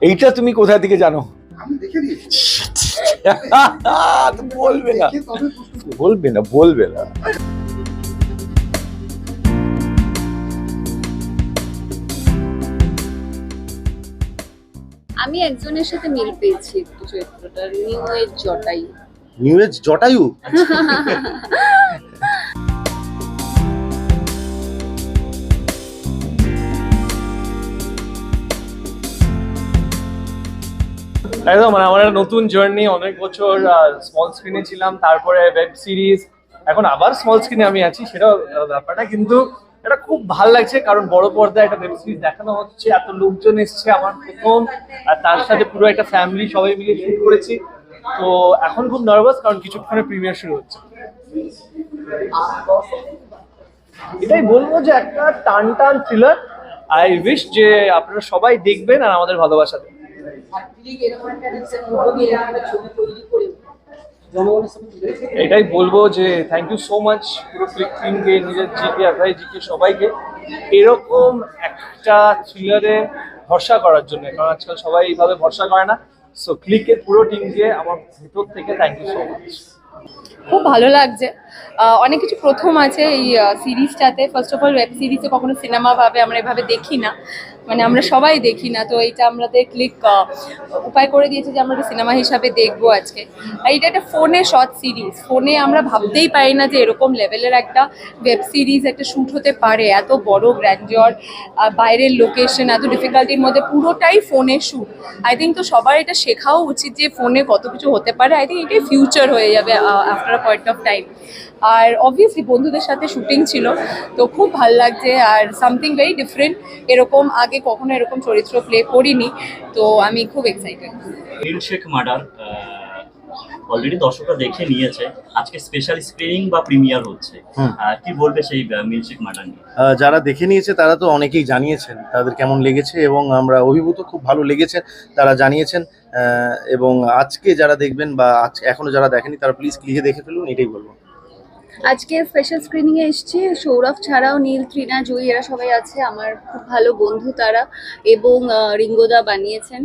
এইটা তুমি কোথা থেকে জানো? বলবে না। দেখে তবে প্রশ্ন করব। বলবে না বলবে না। আমি একজনের সাথে মিল পেয়েছি একটু চরিত্রটার new age Jatayu new age Jatayu? একদম মানে আমার একটা নতুন জার্নি অনেক বছর স্মল স্ক্রিনে ছিলাম, তারপরে ওয়েব সিরিজ এখন আবার স্মল স্ক্রিনে আমি আছি, সেটাও ব্যাপারটা, কিন্তু এটা খুব ভালো লাগছে, কারণ বড় পর্দায় একটা ওয়েব সিরিজ দেখানো হচ্ছে, এত লোকজন এসছে আমার প্রথম, আর তার সাথে পুরো একটা ফ্যামিলি সবাই মিলে শুট করেছি, তো এখন খুব নার্ভাস কারণ কিছুক্ষণে প্রিমিয়ার শুরু হচ্ছে। এটাই বলব যে একটা টান টান থ্রিলার আই উইশ যে আপনারা সবাই দেখবেন আর আমাদের ভালোবাসা দেবেন। এটাই বলব যে থ্যাংক ইউ সো মাচ পুরো টিমকে নিজের জিকে আকাই জিকে, সবাইকে। এরকম একটা থ্রিলারে ভরসা করার জন্য, কারণ আজকাল সবাই এইভাবে ভরসা করে না। সো ক্লিকের পুরো টিমকে আমার ভিতর থেকে থ্যাংক ইউ সো মাচ খুব ভালো লাগছে। অনেক কিছু প্রথম আছে এই সিরিজটাতে। ফার্স্ট অফ অল ওয়েব সিরিজে কখনো সিনেমা ভাবে আমরা এভাবে দেখি না। মানে আমরা সবাই দেখি না, তো এইটা আমাদের ক্লিক উপায় করে দিয়েছে যে আমরা সিনেমা হিসাবে দেখব আজকে। আর এটা একটা ফোনে শর্ট সিরিজ ফোনে আমরা ভাবতেই পারি না যে এরকম লেভেলের একটা ওয়েব সিরিজ একটা শ্যুট হতে পারে। এত বড় গ্র্যান্ডিওর বাইরের লোকেশন এত ডিফিকাল্টির মধ্যে পুরোটাই ফোনে শ্যুট আই থিঙ্ক তো সবার এটা শেখাও উচিত যে ফোনে কত কিছু হতে পারে। আই থিঙ্ক এটাই ফিউচার হয়ে যাবে after a point of time R obviously বন্ধুদের সাথে শুটিং ছিল তো খুব ভালো লাগছে আর সামথিং ভেরি ডিফারেন্ট এরকম আগে কখনো এরকম চরিত্র প্লে করিনি তো আমি খুব এক্সাইটেড মিল্কশেক মার্ডার অলরেডি দর্শকরা দেখে নিয়েছে আজকে স্পেশাল স্ক্রিনিং বা প্রিমিয়ার হচ্ছে। কি বলবে সেই মিল্কশেক মার্ডার নিয়ে? যারা দেখে নিয়েছে তারা তো অনেকেই জানিয়েছেন তাদের কেমন লেগেছে এবং আমরা অভিভূত খুব ভালো লেগেছে তারা জানিয়েছেন এবং আজকে যারা দেখবেন বা আজ এখনও যারা দেখেনি তারা প্লিজ ক্লিকে দেখে ফেলুন এটাই বলব। আজকে স্পেশাল স্ক্রিনিং এ এসেছি। সৌরভ ছাড়াও নীল ত্রিনা জয়ী এরা সবাই আছে। আমার খুব ভালো বন্ধু তারা এবং রিঙ্গোদা বানিয়েছেন।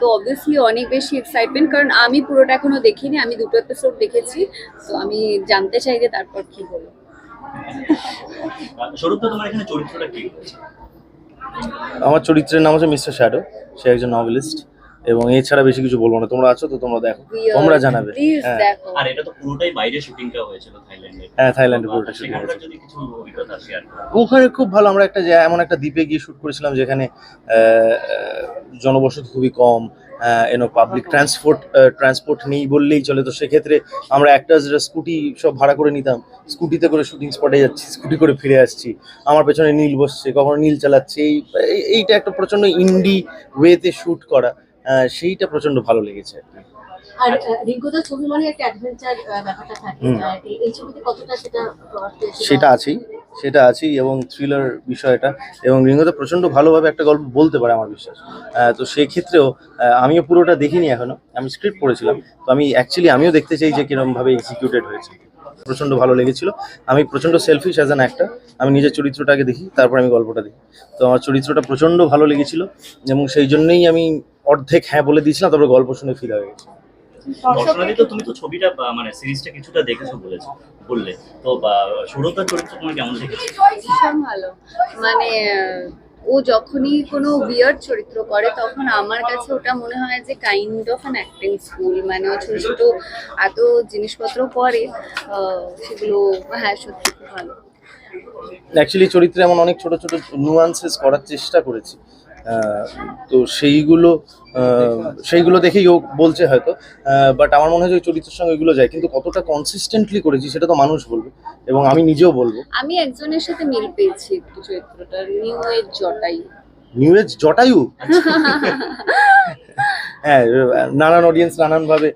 তো অবভিয়াসলি অনেক বেশি এক্সাইটমেন্ট কারণ আমি পুরোটা এখনও দেখিনি। আমি দুটো এপিসোড দেখেছি। তো আমি জানতে চাই যে তারপর কি হলো। স্বরূপ তোমার এখানে চরিত্রটা কি? হচ্ছে আমার চরিত্রের নাম হচ্ছে মিস্টার শ্যাডো। সে একজন নভেলিস্ট এবং এছাড়া বেশি কিছু বলব না। তোমরা আছো তো তোমরা দেখো। তোমরা জানাবে। হ্যাঁ। আর এটা তো পুরোটাই বাইরে শুটিংটা হয়েছিল থাইল্যান্ডে। হ্যাঁ থাইল্যান্ডে পুরোটা শুটিং যদি কিছু অভিজ্ঞতা শেয়ার ওখানে খুব ভালো আমরা একটা জায়গা- এমন একটা দ্বীপে গিয়ে শুট করেছিলাম যেখানে জনবসতি খুবই কম এনো পাবলিক ট্রান্সপোর্ট ট্রান্সপোর্ট নেই বললেই চলে। তো সেক্ষেত্রে আমরা একটা স্কুটি সব ভাড়া করে নিতাম। স্কুটিতে করে শুটিং স্পটে যাচ্ছি স্কুটি করে ফিরে আসছি। আমার পেছনে নীল বসছে কখনো নীল চালাচ্ছে। এই এই- এইটা একটা প্রচণ্ড ইন্ডি ওয়েতে শুট করা। সেইটা প্রচণ্ড ভালো লেগেছে আর রিঙ্কুদার ছবি মানে একটা অ্যাডভেঞ্চার ব্যাপারটা থাকে। এই- এই ছবিতে কতটা সেটা আছেই সেটা আছেই এবং থ্রিলার বিষয়টা। এবং রিঙ্গোতে প্রচণ্ড ভালোভাবে একটা গল্প বলতে পারে আমার বিশ্বাস। তো সেক্ষেত্রেও আমিও পুরোটা দেখিনি এখনও। আমি স্ক্রিপ্ট পড়েছিলাম। তো আমি অ্যাকচুয়ালি আমিও দেখতে চাই যে কীরকম ভাবে এক্সিকিউটেড হয়েছে। প্রচণ্ড ভালো লেগেছিল। আমি প্রচণ্ড সেলফিশ অ্যাজ অ্যান একটা আমি নিজের চরিত্রটাকে দেখি তারপর আমি গল্পটা দেখি। তো আমার চরিত্রটা প্রচণ্ড ভালো লেগেছিল। এবং সেই জন্যই আমি অর্ধেক হ্যাঁ বলে দিয়েছিলাম তারপরে গল্প শুনে ফিরে হয়ে গেছে। দর্শনাদি তো তুমি তো ছবিটা মানে সিরিজটা কিছুটা দেখেছ বলেছ বললে। তো চরিত্র তোমার কেমন লেগেছে ভীষণ ভালো। মানে ও যখনই কোনো বিয়ার্ড চরিত্র করে তখন আমার কাছে ওটা মনে হয় যে kind of an acting school মানে ও ছোট ছোট এত জিনিসপত্র করে সেগুলো হ্যাঁ সত্যি খুব ভালো। অ্যাকচুয়ালি চরিত্রে এমন অনেক ছোট ছোট নুয়ান্সেস করার চেষ্টা করেছি। তো সেইগুলো সেইগুলো দেখেই ও বলছে হয়তো। বাট আমার মনে হয় যে চরিত্রের সঙ্গে এগুলো যায়। কিন্তু কতটা কনসিস্টেন্টলি করেছি সেটা তো মানুষ বলবে এবং আমি নিজেও বলব। আমি একজনের সাথে মিল পেয়েছি একটু চরিত্রটার new age Jatayu new age Jatayu? হ্যাঁ নানান অডিয়েন্স নানান ভাবে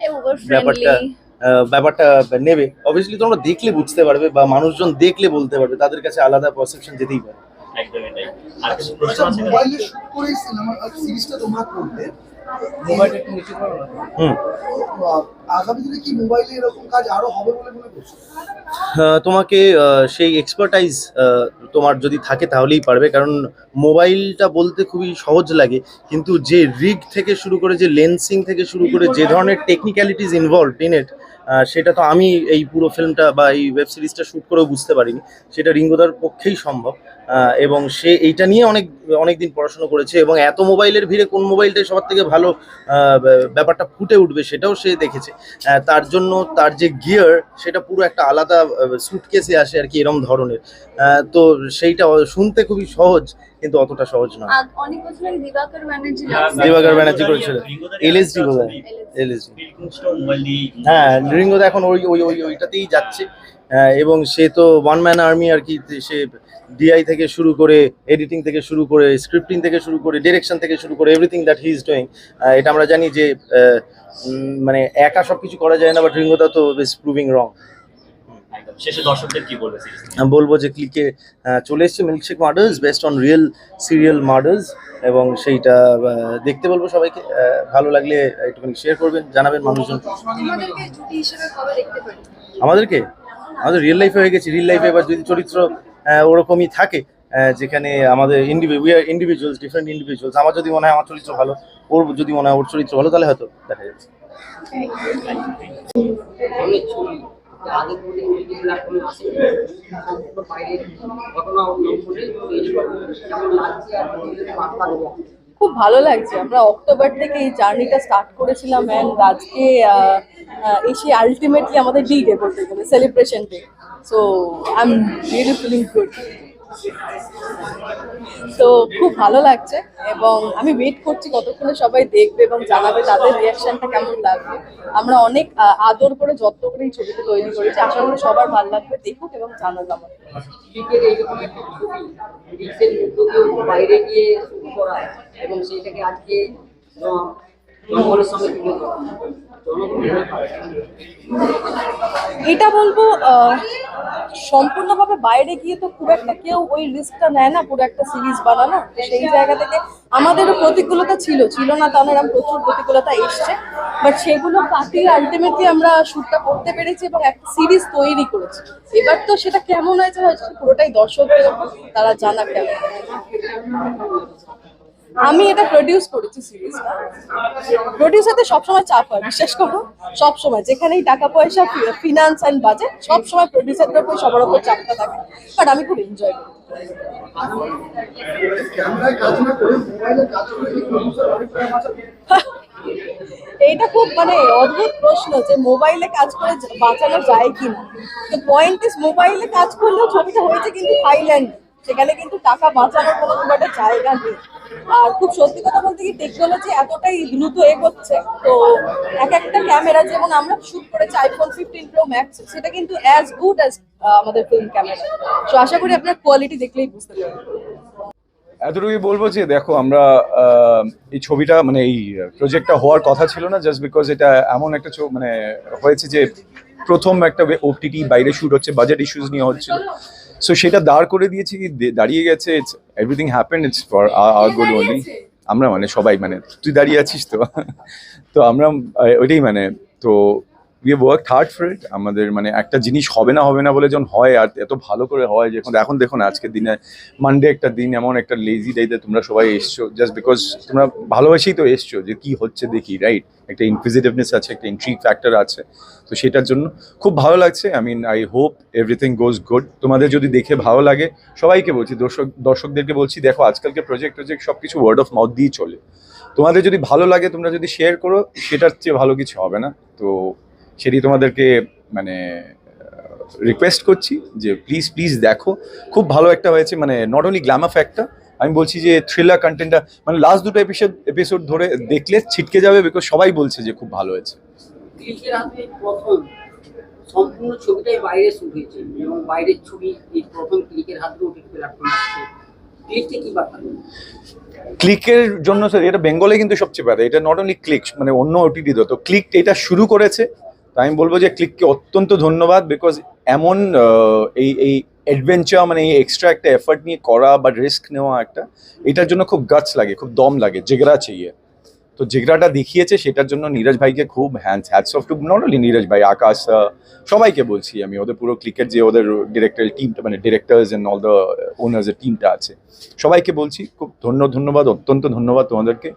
ব্যাপারটা আহ, ব্যাপারটা নেবে। অবভিয়াসলি তোমরা দেখলে বুঝতে পারবে বা মানুষজন দেখলে বলতে পারবে তাদের কাছে আলাদা পারসেপশন যেতেই পারে। একদমই তাই। আর কিছু প্রশ্ন আচ্ছা আছে মোবাইলে শুট করে সিনেমা সিরিজটা তোমরা করবে? হুম। আহ, করছ তোমাকে সেই এক্সপার্টাইজ তোমার যদি থাকে তাহলেই পারবে। কারণ মোবাইলটা বলতে খুবই সহজ লাগে, কিন্তু যে রিগ থেকে শুরু করে, যে লেন্সিং থেকে শুরু করে, যে ধরনের টেকনিক্যালিটিস ইনভলভ ইন ইট সেটা তো আমি এই পুরো ফিল্মটা বা এই ওয়েব সিরিজটা শ্যুট করেও বুঝতে পারিনি। সেটা রিঙ্গোদার পক্ষেই সম্ভব এবং সে এইটা নিয়ে অনেক অনেক দিন পড়াশোনা করেছে, এবং এত মোবাইলের ভিড়ে কোন মোবাইলটাই সবার থেকে ভালো ব্যাপারটা ফুটে উঠবে সেটাও সে দেখেছে। আহ, তার জন্য তার যে গিয়ার সেটা পুরো একটা আলাদা সুটকেসে আসে আর কি এরম ধরনের। তো সেইটা শুনতে খুবই সহজ কিন্তু অতটা সহজ না অনেক বছর আগে দিবাকর ব্যানার্জি দিবাকর ব্যানার্জি করেছিল। এলএসডি বোধহয়। মোবাইল হ্যাঁ রিঙ্গো তো এখন ওই ওই ওই ওইটাতেই যাচ্ছে। এবং সে তো ওয়ান ম্যান আর্মি আর কি সে ডিআই থেকে শুরু করে এডিটিং থেকে শুরু করে স্ক্রিপ্টিং থেকে শুরু করে ডিরেকশন থেকে শুরু করে everything that he is doing এটা আমরা জানি যে মানে একা সব কিছু করা যায় না বাট রিঙ্গোদা তো ইজ প্রুভিং রং শেষে দর্শকদের কি বলবে বলব যে ক্লিকে চলে এসছে milkshake murders based on real serial murders এবং সেইটা দেখতে বলব সবাইকে ভালো লাগলে একটুখানি শেয়ার করবেন জানাবেন মানুষজন। আমাদেরকে? আমাদের রিয়েল লাইফে হয়ে গেছে রিয়েল লাইফে এবার যদি চরিত্র ওরকমই থাকে যেখানে আমাদের আর ইন্ডিভিজুয়ালস ডিফারেন্ট ইন্ডিভিজুয়ালস আমার যদি মনে হয় আমার চরিত্র ভালো, ওর যদি মনে হয় ওর চরিত্র ভালো, তাহলে হয়তো দেখা যাচ্ছে। ঘটনা খুব ভালো লাগছে। আমরা অক্টোবর থেকে এই জার্নিটা স্টার্ট করেছিলাম অ্যান্ড আজকে এসে আলটিমেটলি আমাদের ডি ডে বলতে গেলে celebration day so I am really feeling good তো খুব ভালো লাগছে এবং আমি ওয়েট করছি কতক্ষণে সবাই দেখবে এবং জানাবে তাদের রিয়াকশনটা কেমন লাগবে। আমরা অনেক আদর করে যত্ন করে এই ছবিটা তৈরি করেছি। আশা করি সবার ভালো লাগবে। দেখুক এবং রিক্সের উদ্যোগেও বাইরে গিয়ে এবং সেইটাকে আজকে সঙ্গে এটা বলব সম্পূর্ণভাবে বাইরে গিয়ে তো খুব একটা কেউ ওই রিস্কটা নেয় না, পুরো একটা সিরিজ বানানো। সেই জায়গা থেকে আমাদেরও প্রতিকূলতা ছিল ছিল না তা এরকম প্রচুর প্রতিকূলতা এসছে। বাট সেগুলো কাটিয়ে আলটিমেটলি আমরা শ্যুটটা করতে পেরেছি এবং একটা সিরিজ তৈরি করেছি। এবার তো সেটা কেমন হয়েছে পুরোটাই দর্শকদের তারা জানা কেমন আমি এটা প্রডিউস করেছি সিরিজটা প্রডিউসারদের সবসময় চাপ হয়, বিশ্বাস করো, সবসময়। যেখানেই টাকা পয়সা ফিনান্স অ্যান্ড বাজেট সবসময় প্রডিউসারদের উপর সবার উপর চাপটা থাকে। বাট আমি খুব এনজয় করি। এইটা খুব মানে অদ্ভুত প্রশ্ন যে মোবাইলে কাজ করে বাঁচানো যায় কিনা। তো পয়েন্ট ইস মোবাইলে কাজ করলেও ছবিটা হয়েছে কিন্তু থাইল্যান্ড সেখানে কিন্তু টাকা বাঁচানোর কোনো খুব একটা জায়গা নেই। আর খুব সত্যি কথা বলতে কি টেকনোলজি এতটাই দ্রুত এগোচ্ছে তো এক একটা ক্যামেরা যেমন আমরা শুট করেছি আইফোন ফিফটিন প্রো ম্যাক্স সেটা কিন্তু অ্যাজ গুড অ্যাজ আমাদের ফিল্ম ক্যামেরা তো আশা করি আপনার কোয়ালিটি দেখলেই বুঝতে পারবেন। এতটুকুই বলব যে দেখো, আমরা এই ছবিটা মানে এই প্রজেক্টটা হওয়ার কথা ছিল না জাস্ট বিকজ এটা এমন একটা মানে হয়েছে যে প্রথম একটা ওটিটি বাইরে শুট হচ্ছে বাজেট ইস্যুস নিয়ে হচ্ছিল। সো সেটা দাঁড় করে দিয়েছি কি দাঁড়িয়ে গেছে it's everything happen it's for our good only আমরা মানে সবাই মানে তুই দাঁড়িয়ে আছিস তো? তো আমরা ওইটাই মানে তো we work hard for it আমাদের মানে একটা জিনিস হবে না হবে না বলে যখন হয়, আর এত ভালো করে হয় যখন এখন দেখুন আজকের দিনে মানডে একটা দিন এমন একটা লেজি ডেতে তোমরা সবাই এসছো জাস্ট বিকজ তোমরা ভালোবাসেই তো এসছো যে কি হচ্ছে দেখি রাইট একটা ইনফিজিটিভনেস আছে, একটা ইন্ট্রিক ফ্যাক্টর আছে। তো সেটার জন্য খুব ভালো লাগছে। I mean I hope everything goes good তোমাদের যদি দেখে ভালো লাগে, সবাইকে বলছি, দর্শক, দর্শকদেরকে বলছি, দেখো আজকালকে প্রজেক্ট প্রজেক্ট সব কিছু ওয়ার্ড অফ মাউথ দিয়েই চলে। তোমাদের যদি ভালো লাগে, তোমরা যদি শেয়ার করো, সেটার চেয়ে ভালো কিছু হবে না। তো সেটি তোমাদেরকে মানে রিকোয়েস্ট করছি যে প্লিজ প্লিজ দেখো। খুব ভালো একটা হয়েছে মানে নট অনলি গ্ল্যামাফ একটা আমি বলছি যে থ্রিলার কন্টেন্টটা মানে লাস্ট দুটো এপিসোড এপিসোড ধরে দেখলে ছিটকে যাবে বিকজ সবাই বলছে যে খুব ভালো হয়েছে। ক্লিকের সম্পূর্ণ ছবিটাই বাইরে শুট হয়েছে এবং বাইরের ছবি এই প্রথম ক্লিকের হাত ধরে ওটিটি প্ল্যাটফর্মে আসছে। ক্লিকটা কি বার্তা ক্লিকের জন্য স্যার এটা বেঙ্গলে কিন্তু সবচেয়ে বেড়ে এটা নট অনলি ক্লিক মানে অন্য ওটিটি তো ক্লিক এটা শুরু করেছে তো আমি বলব যে ক্লিককে অত্যন্ত ধন্যবাদ বিকজ এমন এই এই অ্যাডভেঞ্চার মানে এই এক্সট্রা একটা এফার্ট নিয়ে করা বা রিস্ক নেওয়া একটা, এটার জন্য খুব গাছ লাগে, খুব দম লাগে জেগরা চাইয়ে। তো যেটাটা দেখিয়েছে, সেটার জন্য নীরজ ভাইকে খুব hands hats off to not only Neeraj ভাই, আকাশ সবাইকে বলছি আমি, ওদের পুরো ক্রিকেট যে ওদের ডিরেক্টর টিমটা মানে directors and all the owners এর টিমটা আছে, সবাইকে বলছি, খুব ধন্য, ধন্যবাদ, অত্যন্ত ধন্যবাদ তোমাদেরকে।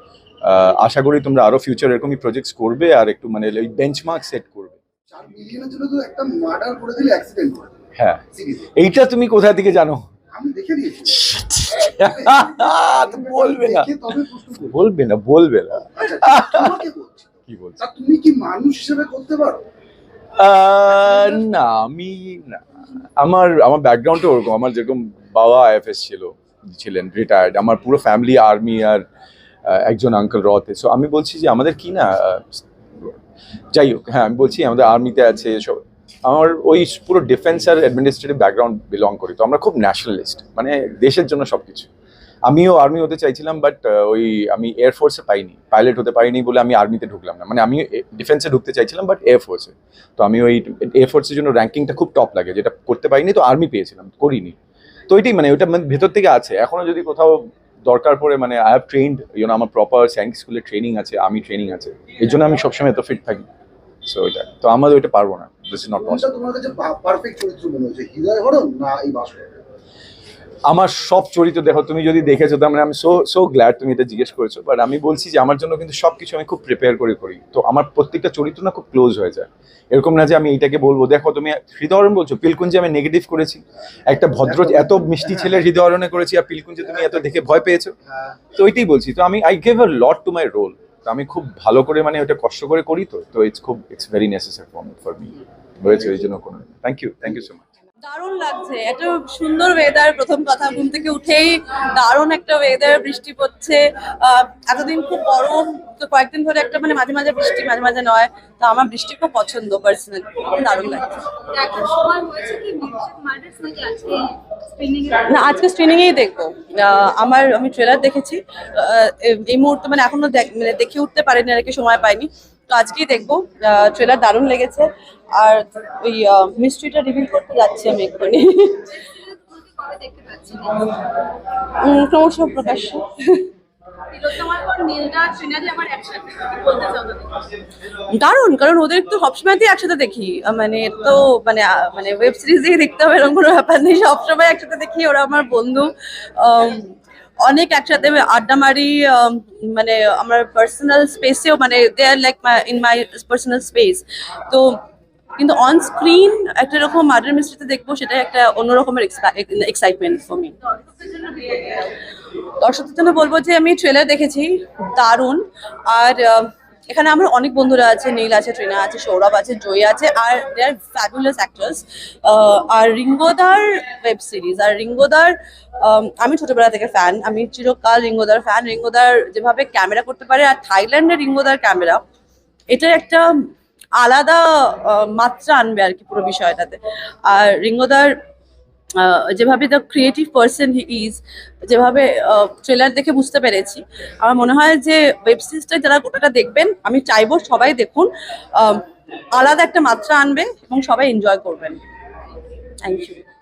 আশা করি তোমরা আরও ফিউচার এরকমই প্রজেক্টস করবে, আর একটু মানে ওই বেঞ্চমার্ক সেট করবে। মিলিয়নের জন্য তো একটা মার্ডার করে দিলে অ্যাক্সিডেন্ট করে হ্যাঁ। এইটা তুমি কোথা থেকে জানো? আমি দেখে দিয়েছি। বলবে না। বলবে না বলবে না। আচ্ছা তোমাকে বলছি। কি বলছো? তুমি কি মানুষ হিসেবে করতে পারো? না আমি না। আমার আমার ব্যাকগ্রাউন্ডটা ওরকম। আমার যেরকম বাবা আইএফএস ছিল ছিলেন রিটায়ার্ড আমার পুরো ফ্যামিলি আর্মি আর একজন আঙ্কেল রতে সো আমি বলছি যে আমাদের কি না যাই হোক হ্যাঁ আমি বলছি আমাদের আর্মিতে আছে সব। আমার ওই পুরো ডিফেন্স আর অ্যাডমিনিস্ট্রেটিভ ব্যাকগ্রাউন্ড বিলং করি, তো আমরা খুব ন্যাশনালিস্ট মানে দেশের জন্য সবকিছু। আমিও আর্মি হতে চাইছিলাম বাট ওই আমি এয়ারফোর্সে পাইনি পাইলট হতে পারিনি বলে আমি আর্মিতে ঢুকলাম না। মানে আমি ডিফেন্সে ঢুকতে চাইছিলাম বাট এয়ারফোর্সে তো আমি ওই এয়ারফোর্সের জন্য র্যাঙ্কিংটা খুব টপ লাগে, যেটা করতে পারিনি, তো আর্মি পেয়েছিলাম, করিনি। তো ওইটাই মানে ওইটা মানে ভেতর থেকে আছে। এখনও যদি কোথাও দরকার পড়ে মানে I have trained you know proper science স্কুলে ট্রেনিং আছে, আমি ট্রেনিং আছে। এই জন্য আমি সবসময় এত ফিট থাকি। সো ওইটা তো আমাদের ওইটা পারব না। দিস ইজ নট পসিবল তোমার কাছে পারফেক্ট চরিত্র মনে হচ্ছে। হৃদয় হরণ না এই বাসন আমার সব চরিত্র দেখো তুমি যদি দেখেছ তার মানে আমি সো সো গ্ল্যাড তুমি এটা জিজ্ঞেস করেছ। বাট আমি বলছি যে আমার জন্য কিন্তু সব কিছু আমি খুব প্রিপেয়ার করে করি। তো আমার প্রত্যেকটা চরিত্র না খুব ক্লোজ হয়ে যায়। এরকম না যে আমি এইটাকে বলব দেখো তুমি হৃদয়রণ বলছো পিলকুঞ্জে আমি নেগেটিভ করেছি। একটা ভদ্র এত মিষ্টি ছেলে হৃদয়রণে করেছি আর পিলকুঞ্জে তুমি এত দেখে ভয় পেয়েছ। তো ওইটাই বলছি। তো আমি I gave a lot to my role তো আমি খুব ভালো করে মানে ওটা কষ্ট করে করি তো। তো ইটস খুব it's very necessary for for me হয়েছে ওই জন্য কোনো thank you thank you so much দারুণ লাগছে। এত সুন্দর ওয়েদার প্রথম কথা ঘুম থেকে উঠেই দারুণ একটা ওয়েদার বৃষ্টি পড়ছে। এতদিন খুব গরম, তো কয়েকদিন ধরে একটা মানে মাঝে মাঝে বৃষ্টি, মাঝে মাঝে নয়। তো আমার বৃষ্টি খুব পছন্দ পার্সোনালি দারুণ লাগছে। না, আজকে স্ক্রিনিং এই দেখব আমার, আমি ট্রেলার দেখেছি। এই- মুহূর্তে মানে এখনও মানে দেখে উঠতে পারিনি আর কি, সময় পাইনি। আজকেই দেখব। ট্রেলার দারুণ লেগেছে। আর ওই মিস্ট্রিটা রিভিল করতে যাচ্ছি আমি এক্ষুনি। ক্রমশ প্রকাশ্য তিলোত্তমার পর নীলদা শ্রীনাথি আমার একসাথে কি বলতে চাও তুমি? দারুণ, কারণ ওদের তো সবসময়তেই একসাথে দেখি। মানে তো মানে মানে ওয়েব সিরিজ দেখতে হবে এরকম কোনো ব্যাপার নেই। সবসময় একসাথে দেখি ওরা আমার বন্ধু। অনেক একসাথে আড্ডা মারি মানে আমার পার্সোনাল স্পেসেও মানে they are like in my personal space তো কিন্তু অন স্ক্রিন একটা রকম মার্ডার মিস্ট্রিতে দেখব সেটা একটা অন্যরকমের এক্সাইটমেন্ট ফর মি দর্শকদের জন্য বলব যে আমি ট্রেলার দেখেছি, দারুণ। আর এখানে আমার অনেক বন্ধুরা আছে নীল আছে ট্রিনা আছে সৌরভ আছে জয় আছে আর দে আর ফ্যাবুলাস অ্যাক্টার্স আর রিঙ্গোদার ওয়েব সিরিজ আর রিঙ্গোদার আম, ছোটবেলা থেকে ফ্যান আমি চিরকাল রিঙ্গোদার ফ্যান রিঙ্গোদার যেভাবে ক্যামেরা করতে পারে আর থাইল্যান্ডের রিঙ্গোদার ক্যামেরা এটার একটা আলাদা মাত্রা আনবে আর কি পুরো বিষয়টাতে। আর রিঙ্গোদার যেভাবে the creative person he is যেভাবে ট্রেলার দেখে বুঝতে পেরেছি। আমার মনে হয় যে ওয়েব সিরিজটা যারা গোটাটা দেখবেন, আমি চাইব সবাই দেখুন আলাদা একটা মাত্রা আনবে এবং সবাই এনজয় করবেন। Thank you